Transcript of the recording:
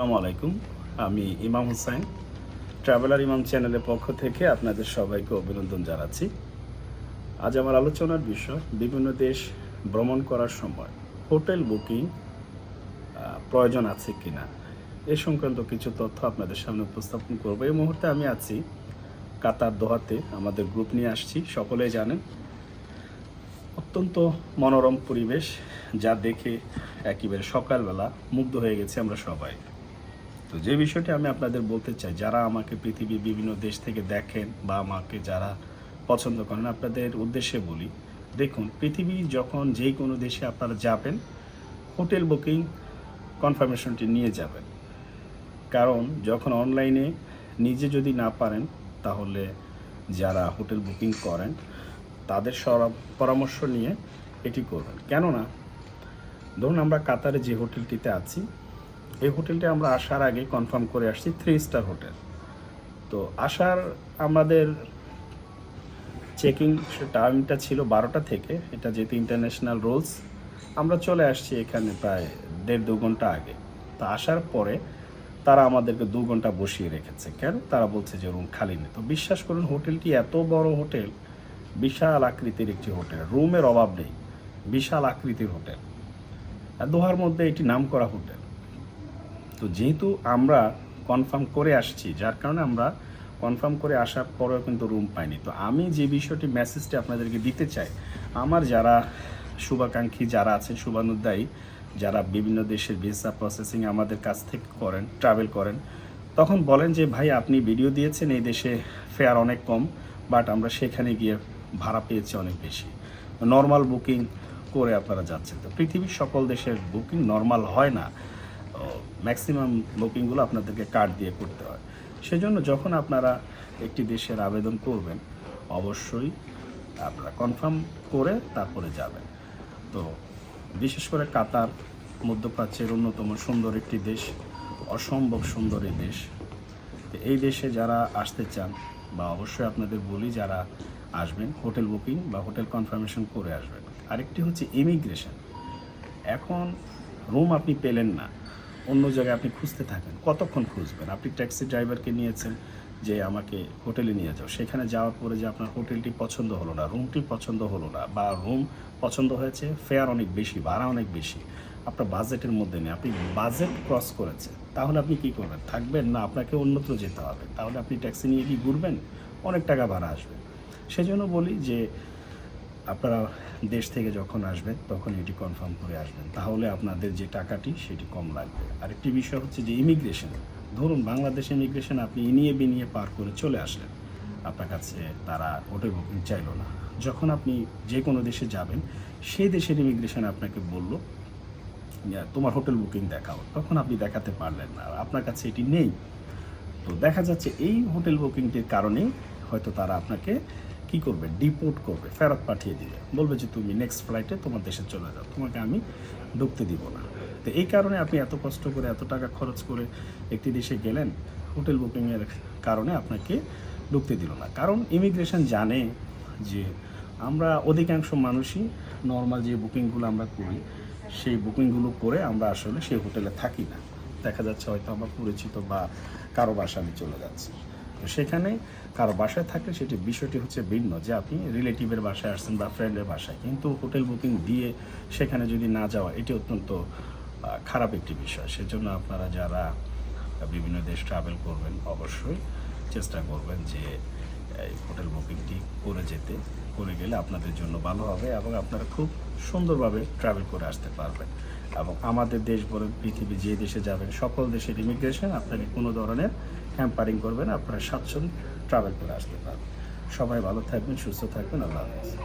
আসসালামু আলাইকুম। আমি ইমাম হুসাইন ট্রাভেলার ইমাম চ্যানেলের পক্ষ থেকে আপনাদের সবাইকে অভিনন্দন জানাচ্ছি। আজ আমার আলোচনার বিষয়, বিভিন্ন দেশ ভ্রমণ করার সময় হোটেল বুকিং প্রয়োজন আছে কি না এ সংক্রান্ত কিছু তথ্য আপনাদের সামনে উপস্থাপন করব। এই মুহূর্তে আমি আছি কাতার দোহাতে, আমাদের গ্রুপ নিয়ে আসছি, সকলেই জানেন। অত্যন্ত মনোরম পরিবেশ, যা দেখে একেবারে সকালবেলা মুগ্ধ হয়ে গেছি আমরা সবাই। তো যে বিষয়টি আমি আপনাদের বলতে চাই, যারা আমাকে পৃথিবীর বিভিন্ন দেশ থেকে দেখেন বা আমাকে যারা পছন্দ করেন, আপনাদের উদ্দেশ্যে বলি, দেখুন, পৃথিবী যখন যেই কোনো দেশে আপনারা যাবেন, হোটেল বুকিং কনফার্মেশনটি নিয়ে যাবেন। কারণ যখন অনলাইনে নিজে যদি না পারেন, তাহলে যারা হোটেল বুকিং করেন, তাদের পরামর্শ নিয়ে এটি করবেন। কেননা, ধরুন আমরা কাতারে যে হোটেলটিতে আছি এই হোটেলটি আমরা আসার আগে কনফার্ম করে আসছি থ্রি স্টার হোটেল। তো আসার আমাদের চেকিং টাইমটা ছিল বারোটা থেকে, এটা যেহেতু ইন্টারন্যাশনাল রুলস আমরা চলে আসছি এখানে প্রায় দেড় দু ঘণ্টা আগে। তা আসার পরে তারা আমাদেরকে দু ঘণ্টা বসিয়ে রেখেছে। কেন? তারা বলছে যে রুম খালি নেই। তো বিশ্বাস করুন, হোটেলটি এত বড় হোটেল, বিশাল আকৃতির একটি হোটেল। রুমের অভাব নেই, বিশাল আকৃতির হোটেল। দোহার মধ্যে এটি নাম করা হোটেল। তো যেহেতু আমরা কনফার্ম করে আসছি, যার কারণে আমরা কনফার্ম করে আসার পরেও কিন্তু রুম পাইনি। তো আমি যে বিষয়টি মেসেজটি আপনাদেরকে দিতে চাই, আমার যারা শুভাকাঙ্ক্ষী যারা আছেন শুভানুদ্দায়ী যারা বিভিন্ন দেশের ভিসা প্রসেসিং আমাদের কাছ থেকে করেন ট্রাভেল করেন, তখন বলেন যে, ভাই, আপনি ভিডিও দিয়েছেন, এই দেশে ফেয়ার অনেক কম বাট আমরা সেখানে গিয়ে ভাড়া পেয়েছি অনেক বেশি। নর্মাল বুকিং করে আপনারা যাচ্ছেন। তো পৃথিবীর সকল দেশের বুকিং নর্মাল হয় না। ম্যাক্সিমাম বুকিংগুলো আপনাদেরকে কার্ড দিয়ে করতে হয়। সেজন্য যখন আপনারা একটি দেশের আবেদন করবেন, অবশ্যই আপনারা কনফার্ম করে তারপরে যাবেন। তো বিশেষ করে কাতার, মধ্যপ্রাচ্যের অন্যতম সুন্দর একটি দেশ, অসম্ভব সুন্দর এই দেশ। এই দেশে যারা আসতে চান বা অবশ্যই আপনাদের বলি যারা আসবেন, হোটেল বুকিং বা হোটেল কনফার্মেশন করে আসবেন। আরেকটি হচ্ছে ইমিগ্রেশন এখন রুম আপনি পেলেন না অন্য জায়গায় আপনি খুঁজতে থাকেন। কতক্ষণ খুঁজবেন? আপনি ট্যাক্সি ড্রাইভারকে নিয়েছেন যে আমাকে হোটেলে নিয়ে যাও। সেখানে যাওয়ার পরে যে আপনার হোটেলটি পছন্দ হলো না, রুমটি পছন্দ হলো না, বা রুম পছন্দ হয়েছে, ফেয়ার অনেক বেশি, ভাড়া অনেক বেশি, আপনার বাজেটের মধ্যে নেই, আপনি বাজেট ক্রস করেছে তাহলে আপনি কি করবেন? থাকবেন না, আপনাকে অন্যত্র যেতে হবে। তাহলে আপনি ট্যাক্সি নিয়ে কি ঘুরবেন? অনেক টাকা ভাড়া আসবে। সেজন্য বলি যে আপনারা দেশ থেকে যখন আসবেন, তখন এটি কনফার্ম করে আসবেন। তাহলে আপনাদের যে টাকাটি, সেটি কম লাগবে। আরেকটি বিষয় হচ্ছে যে ইমিগ্রেশন ধরুন, বাংলাদেশ ইমিগ্রেশন আপনি ইনিয়ে বিনিয়ে পার করে চলে আসলেন। আপনার কাছে তারা হোটেল বুকিং চাইলো না। যখন আপনি যে কোনো দেশে যাবেন সেই দেশের ইমিগ্রেশন আপনাকে বলল তোমার হোটেল বুকিং দেখাও। তখন আপনি দেখাতে পারলেন না। আপনার কাছে এটি নেই। তো দেখা যাচ্ছে এই হোটেল বুকিংটির কারণে হয়তো তারা আপনাকে কি করবে? ডিপোর্ট করবে, ফেরত পাঠিয়ে দিবে। বলবে যে, তুমি নেক্সট ফ্লাইটে তোমার দেশে চলে যাও, তোমাকে আমি ঢুকতে দিব না। তো এই কারণে আপনি এত কষ্ট করে, এত টাকা খরচ করে একটি দেশে গেলেন, হোটেল বুকিংয়ের কারণে আপনাকে ঢুকতে দিল না। কারণ ইমিগ্রেশন জানে যে আমরা অধিকাংশ মানুষই নর্মাল যে বুকিংগুলো আমরা করি, সেই বুকিংগুলো করে আমরা আসলে সেই হোটেলে থাকি না। দেখা যাচ্ছে হয়তো আমরা পরিচিত বা কারও বাসা আমি চলে যাচ্ছি। সেখানে কারও বাসায় থাকলে সেটি বিষয়টি হচ্ছে ভিন্ন, যে আপনি রিলেটিভের বাসায় আসছেন বা ফ্রেন্ডের বাসায়। কিন্তু হোটেল বুকিং দিয়ে সেখানে যদি না যাওয়া, এটি অত্যন্ত খারাপ একটি বিষয়। সেজন্য আপনারা যারা বিভিন্ন দেশ ট্রাভেল করবেন, অবশ্যই চেষ্টা করবেন যে এই হোটেল বুকিংটি করে যেতে, করে গেলে আপনাদের জন্য ভালো হবে এবং আপনারা খুব সুন্দরভাবে ট্রাভেল করে আসতে পারবেন। এবং আমাদের দেশ বলে পৃথিবী যে দেশে যাবেন, সকল দেশের ইমিগ্রেশন আপনাকে কোনো ধরনের হ্যাম্পারিং করবেন আপনারা স্বাচ্ছন্দ্য ট্রাভেল করে আসতে পারবেন। সবাই ভালো থাকবেন, সুস্থ থাকবেন, আল্লাহ হাফেজ।